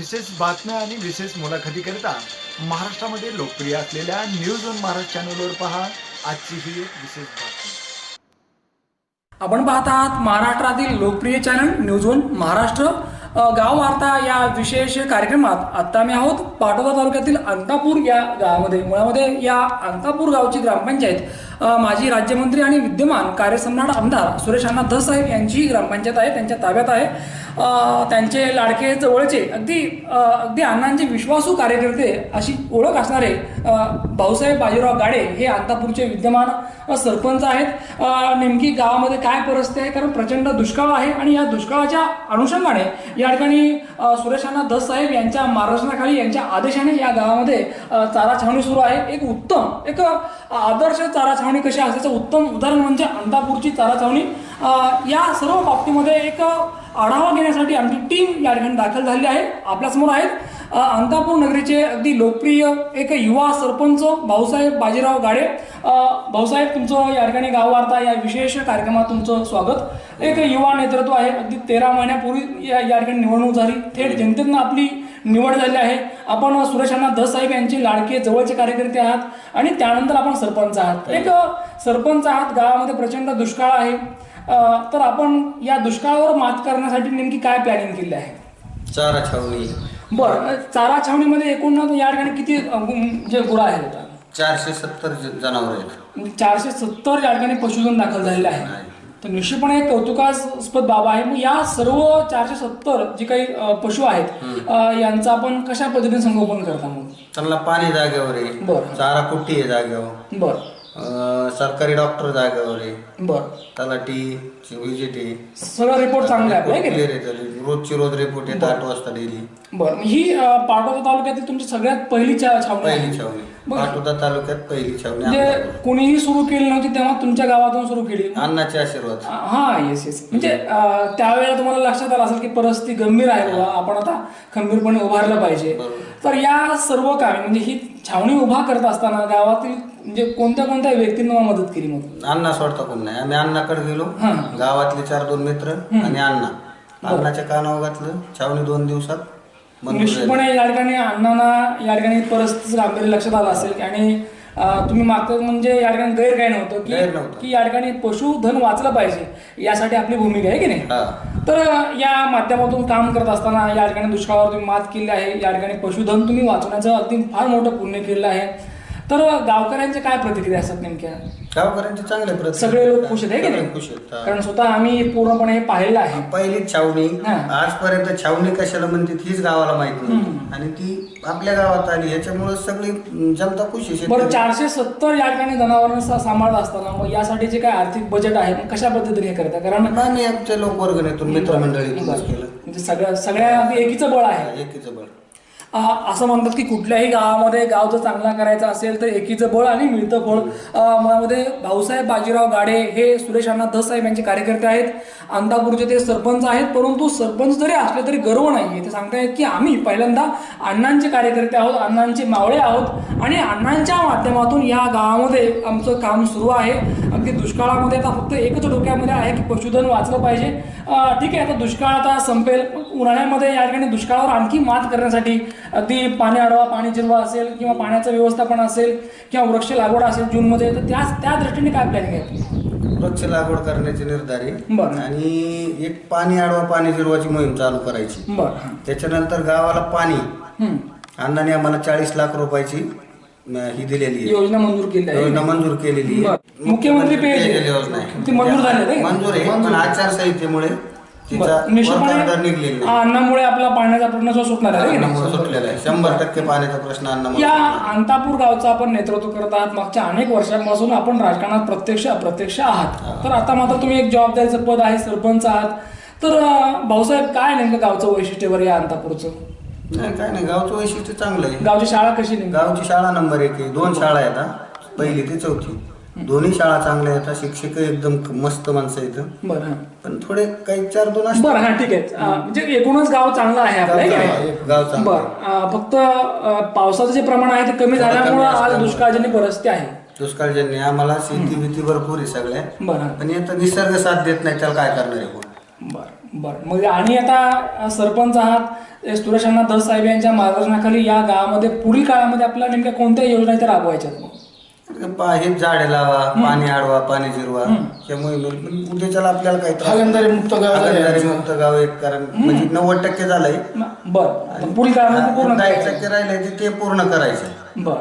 विशेष बातम्या आणि विशेष मुलाखतीकरिता महाराष्ट्रामध्ये लोकप्रिय असलेल्या न्यूज ऑन महाराष्ट्र चॅनलवर पहा. आजची ही एक विशेष बातमी. आपण पाहत आहात महाराष्ट्रातील लोकप्रिय चॅनल न्यूज ऑन महाराष्ट्र. गाव वार्ता या विशेष कार्यक्रमात आत्ता मी आहोत. पाटोदा तालुक्यातील अंतापूर या गावामध्ये मुळामध्ये या अंतापूर गावची ग्रामपंचायत माजी राज्यमंत्री आणि विद्यमान कार्यसम्राट आमदार सुरेश अण्णा धस साहेब यांची ग्रामपंचायत आहे त्यांच्या ताब्यात आहे. त्यांचे लाडके जवळचे अगदी अगदी अण्णांचे विश्वासू कार्यकर्ते अशी ओळख असणारे भाऊसाहेब बाजीराव गाडे हे अंतापूरचे विद्यमान सरपंच आहेत. नेमकी गावामध्ये काय परिस्थिती आहे? कारण प्रचंड दुष्काळ आहे आणि या दुष्काळाच्या अनुषंगाने या ठिकाणी सुरेशांना सुरेश अण्णा साहेब यांच्या मार्गदर्शनाखाली यांच्या आदेशाने या गावामध्ये चारा छावणी सुरू आहे. एक उत्तम एक आदर्श चारा छावणी कशी असल्याचं उत्तम उदाहरण म्हणजे अंतापूरची चारा छावणी या सर्व बाबतीमध्ये एक आढावा घेण्यासाठी आमची टीम या ठिकाणी दाखल झाली आहे. आपल्यासमोर आहेत अंतापूर नगरीचे अगदी लोकप्रिय एक युवा सरपंच भाऊसाहेब बाजीराव गाडे. भाऊसाहेब तुमचं या ठिकाणी गाव वार्ता या विशेष कार्यक्रमात तुमचं स्वागत. एक युवा नेतृत्व आहे अगदी तेरा महिन्यापूर्वी या या ठिकाणी निवडणूक झाली. थेट जनतेनं आपली निवड झाली आहे. आपण सुरेश अण्णा साहेब यांचे लाडके जवळचे कार्यकर्ते आहात आणि त्यानंतर आपण सरपंच आहात. एक सरपंच आहात गावामध्ये प्रचंड दुष्काळ आहे. तर आपण या दुष्काळावर मात करण्यासाठी नेमकी काय प्लॅनिंग केली आहे? चारा छावणी. बरं चारा छावणीमध्ये एकूण या ठिकाणी किती जे गुरा आहेत? चारशे सत्तर जनावर आहेत. चारशे सत्तर या ठिकाणी पशुधन दाखल झालेले आहे. तर निश्चितपणे एक कौतुकास्पद बाब आहे. मग या सर्व चारशे सत्तर जे काही पशु आहेत यांचं आपण कशा पद्धतीने संगोपन करता मग? त्यांना पाणी जागेवर आहे. चारा कुट्टी आहे जागेवर? बरं. अं, सरकारी डॉक्टर जागेवर बरं. तलाठी आहे सगळं रिपोर्ट चांगला आहे नाही? क्लिअर. रोजची रोज रिपोर्ट येत आठ वाजता डेली बरं. ही अ, पाटोदा तालुक्यातील तुमची सगळ्यात पहिली छावणी आहे. पहिली छावणी. पाटोदा तालुक्यात पहिली छावणी म्हणजे. कोणीही सुरू केली नव्हती तेव्हा तुमच्या गावातून सुरू केली. अण्णाचे आशीर्वाद. हा येस येस म्हणजे अं, त्यावेळेला तुम्हाला लक्षात आलं असेल की परिस्थिती गंभीर आहे बाबा. आपण आता खंबीरपणे उभारलं पाहिजे. तर या सर्व कामे म्हणजे ही छावणी उभा करत असताना गावातील म्हणजे कोणत्या कोणत्या व्यक्तींना मदत केली मग? अण्णा सोडता कोण नाही. आम्ही अण्णाकडे गेलो. हा. गावातले चार दोन मित्र आणि अण्णा. अण्णाच्या कानावर घातलं. छावणी दोन दिवसात झाली. निश्चितपणे या ठिकाणी अण्णांना या ठिकाणी परिस्थितीचं गांभीर्य लक्षात आलं असेल आणि अं, तुम्ही मागचं म्हणजे या ठिकाणी गैर काय नव्हतं गैर की नव्हतं. की या ठिकाणी पशुधन वाचलं पाहिजे यासाठी आपली भूमिका आहे की नाही? हा. तर या माध्यमातून काम करत असताना या ठिकाणी दुष्काळावर तुम्ही मात केली आहे. या ठिकाणी पशुधन तुम्ही वाचवण्याचं अगदी फार मोठं पुण्य केलेलं आहे. तर गावकऱ्यांच्या काय प्रतिक्रिया असतात नेमक्या? गावकऱ्यांचे चांगले प्रति सगळे लोक खुश आहेत है की सगळे नाही खुश आहेत हा. कारण स्वतः आम्ही पूर्णपणे हे पाहिलेलं आहे पहिलीच छावणी हा. आजपर्यंत छावणी कशाला म्हणते हीच गावाला माहिती नव्हती आणि ती आपल्या गावात आली याच्यामुळे सगळी जनता खुश आहे बरं शेतकरी. चारशे सत्तर या ठिकाणी जनावरांना सा- सांभाळत असताना मग यासाठी जे काय आर्थिक बजेट आहे मग कशा पद्धतीने हे करता कारण आम्ही आमच्या लोक वर्गणीतून मित्रमंडळीतूनच बरं. केलं म्हणजे सगळ्या सगळ्या अगदी एकीचं बळ आहे एकीचं बळ असं म्हणतात की कुठल्याही गावामध्ये गाव जर चांगला करायचा असेल तर एकीचं बळ आणि मिळतं फळ मनामध्ये भाऊसाहेब बाजीराव गाडे हे सुरेश अण्णा धसाहेब यांचे कार्यकर्ते आहेत. अंतापूरचे ते सरपंच आहेत परंतु सरपंच जरी असले तरी गर्व नाही आहे ते सांगतायत की आम्ही पहिल्यांदा अण्णांचे कार्यकर्ते आहोत अण्णांचे मावळे आहोत आणि अण्णांच्या माध्यमातून या गावामध्ये आमचं काम सुरू आहे. अगदी दुष्काळामध्ये आता फक्त एकच डोक्यामध्ये आहे की पशुधन वाचलं पाहिजे ठीक आहे आता दुष्काळ आता संपेल उन्हाळ्यामध्ये या ठिकाणी दुष्काळावर आणखी मात करण्यासाठी अगदी पाणी अडवा पाणी जिरवा असेल किंवा पाण्याचं व्यवस्थापन असेल किंवा वृक्ष लागवड असेल जूनमध्ये तर त्या त्या दृष्टीने काय प्लॅनिंग आहे वृक्ष लागवड करण्याची निर्धार आहे बरं. आणि एक पाणी आडवा पाणी जिरवाची मोहीम चालू करायची बरं. त्याच्यानंतर गावाला पाणी. अण्णाने आम्हाला चाळीस लाख रुपयाची ही दिलेली आहे योजना मंजूर केली आहे योजना मंजूर केलेली आहे. मुख्यमंत्री. पेयजल योजना आहे. ती मंजूर झाली? मंजूर आहे पण आचारसंहितेमुळे तिचा बरं. निश्चितपणे वर्क order निघलेली नाही अन्नामुळे आपला पाण्याचा प्रश्न सुटणार आहे है की नाही? अन्नामुळे सुटलेला आहे शंभर टक्के पाण्याचा प्रश्न अन्नामुळे या अंतापूर गावचं आपण नेतृत्व करत आहात मागच्या अनेक वर्षांपासून आपण राजकारणात प्रत्यक्ष अप्रत्यक्ष आहात तर आता मात्र तुम्ही एक जबाबदारीचं पद आहे सरपंच आहात तर अं, भाऊसाहेब काय नेमकं गावचं वैशिष्ट्य बरं या अंतापूरचं नाही काय नाही गावचं वैशिष्ट्य चांगलं आहे. गावची शाळा कशी नेमकी गावची शाळा नंबर एक आहे. दोन शाळा आहेत हा. पहिली ते चौथी. दोन्ही शाळा चांगल्या आहेत शिक्षक एकदम मस्त माणसं आहेत बरं हां. पण थोडे काही चार दोन असतात बरं हा ठीक आहे. अं, म्हणजे एकूणच गाव चांगलं आहे आपलं है की गाव नाही? चांगलं आहे. गाव चांगलं आहे. बरं अं, फक्त अं, पावसाचं जे प्रमाण आहे ते कमी थोडं कमी झाल्यामुळं आज असल्यामुळं. दुष्काळजन्य परिस्थिती आहे. दुष्काळजन्य आम्हाला शेती भीती भरपूर आहे सगळ्या. बरं पण आता निसर्ग साथ देत नाही त्याला काय करणार आहे कोण? बरं. बरं. मग आणि आता सरपंच आहात ए, सुरेश अण्णा धस साहेब यांच्या मार्गदर्शनाखाली या गावामध्ये पुढील काळामध्ये आपल्याला नेमक्या कोणत्या योजना इथे राबवायच्या हे झाडे लावा पाणी अडवा पाणी जिरवा. उद्याच्याला आपल्याला काही हागणदारी मुक्त गाव झाले हागणदारी मुक्त गाव एक कारण म्हणजे नव्वद टक्के झालंय. बरं. पुढील काळामध्ये पूर्ण. टक्के राहिले ते पूर्ण करायचं बर.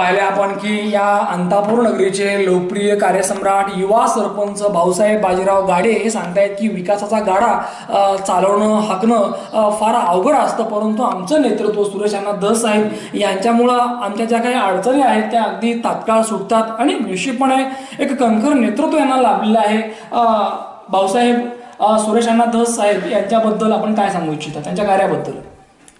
पाहिले आपण की या अंतापूर नगरीचे लोकप्रिय कार्यसम्राट युवा सरपंच भाऊसाहेब बाजीराव गाडे हे सांगतायत की विकासाचा गाडा चालवणं हाकणं फार अवघड असतं. परंतु आमचं नेतृत्व सुरेश अण्णा धस साहेब यांच्यामुळं आमच्या ज्या काही अडचणी आहेत त्या अगदी तात्काळ सुटतात. आणि निश्चितपणे एक कणखर नेतृत्व यांना लाभलेलं आहे. भाऊसाहेब सुरेश अण्णा धस साहेब यांच्याबद्दल आपण काय सांगू इच्छिता? त्यांच्या कार्याबद्दल.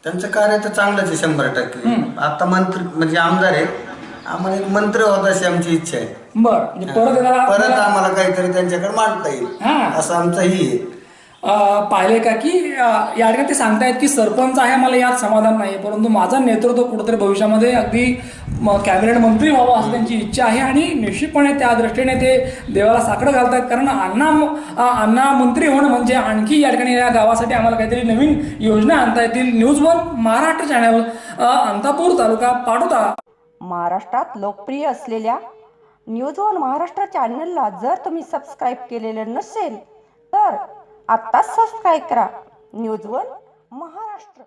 त्यांचं कार्य तर चांगलंच आहे शंभर टक्के. आता मंत्री म्हणजे आमदार आहे आम्हाला एक मंत्र होत अशी आमची इच्छा आहे. बर म्हणजे परत येणारा परत आपल्याला- आम्हाला काहीतरी त्यांच्याकडे मांडता येईल. हा. असं आमचं ही आहे. अ, पाहिले का की अ, या ठिकाणी ते सांगतायत की सरपंच आहे मला यात समाधान नाही परंतु माझं नेतृत्व कुठेतरी भविष्यामध्ये अगदी म- कॅबिनेट मंत्री व्हावं असं त्यांची इच्छा आहे आणि निश्चितपणे त्या दृष्टीने ते देवाला साकडं घालतायत. कारण अण्णा अ, अण्णा मंत्री होणं म्हणजे आणखी या ठिकाणी या गावासाठी आम्हाला काहीतरी नवीन योजना आणता येतील. News one Maharashtra channel Antapur तालुका पाटोदा. महाराष्ट्रात लोकप्रिय असलेल्या न्यूज वन महाराष्ट्र चॅनलला जर तुम्ही सबस्क्राईब केलेलं नसेल तर आत्ताच सबस्क्राईब करा. News one Maharashtra.